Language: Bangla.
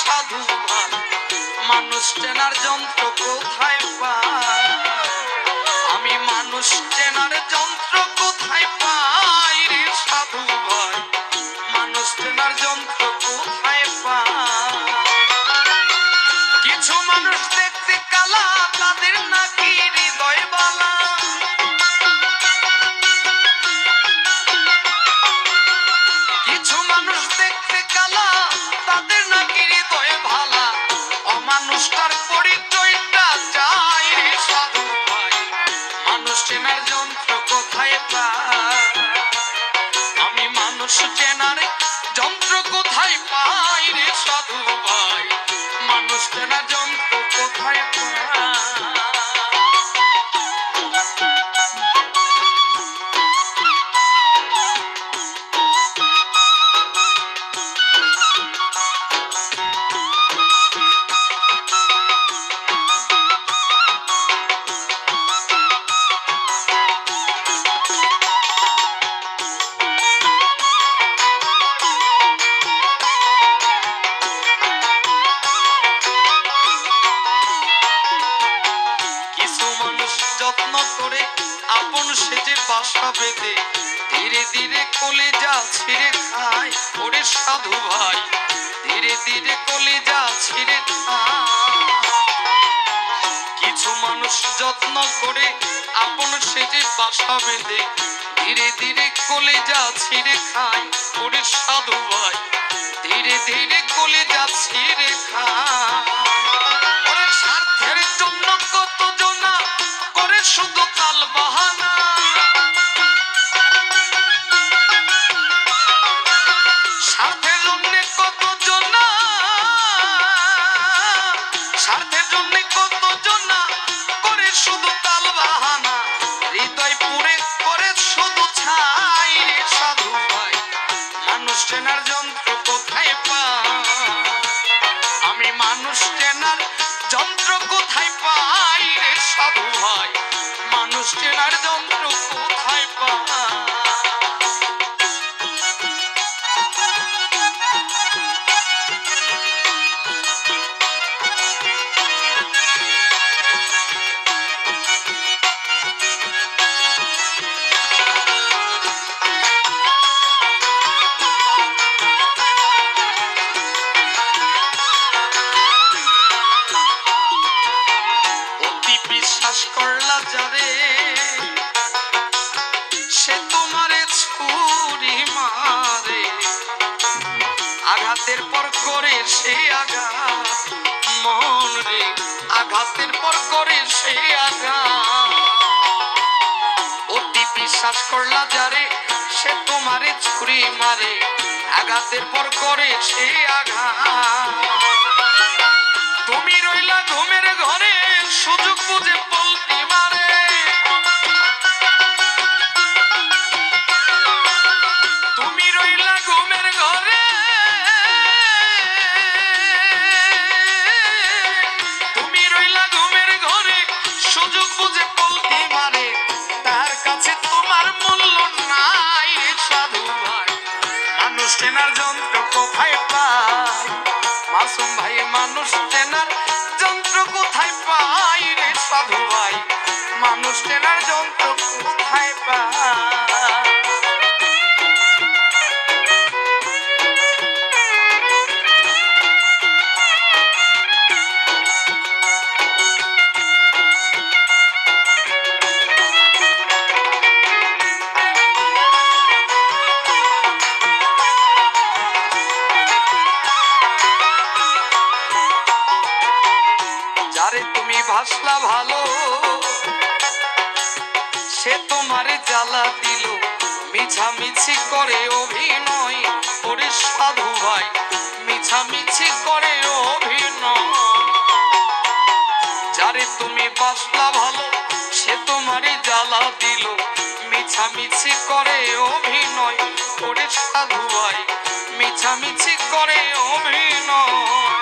সাধু মানুষ চেনার যন্ত্র কোথায় পাই আমি মানুষ চেনার যন্ত্র কোথায় সাধু মানুষ চেনার যন্ত্র কোথায় পাই কিছু মানুষ দেখতে কালা, তাদের নাকি হৃদয় বালা। কোথায় পাই মানুষ চেনার যন্ত্র কোথায় পাই বেঁধে ধীরে ধীরে কলে যা ছিঁড়ে খায় ওরে সাধু ভাই। ধীরে ধীরে কলে যা ছিঁড়ে কিছু মানুষ যত্ন করে আপন সেজে বাসা বেঁধে। ধীরে ধীরে কলে যা ছিঁড়ে খায় ওরে সাধু যন্ত্র আঘাতের পর করে সে আঘাত। মন রে, আঘাতের পর করে সে আঘাত। অতি বিশ্বাস করলা যারে, সে তোমারে ছুরি মারে। আঘাতের পর করে সে আঘাত। তুমি রইলা ঘুমের ঘরে, সুযোগ বুঝে পল্টি চেনার যন্ত্র কোথায় পায় মাসুম ভাই মানুষ চেনার যন্ত্র কোথায় পাই রে সাধু ভাই? মানুষ চেনার যন্ত্র কোথায় পায় ভাসলা ভালো। সে তোমারে জ্বালা দিল, মিছামিছি করে অভিনয়। ওরে সাধু ভাই, মিছামিছি করে অভিনয়। যারে তুমি বাসলা ভালো, সে তোমারে জ্বালা দিল, মিছামিছি করে অভিনয়। ওরে সাধু ভাই, মিছামিছি করে অভিনয়।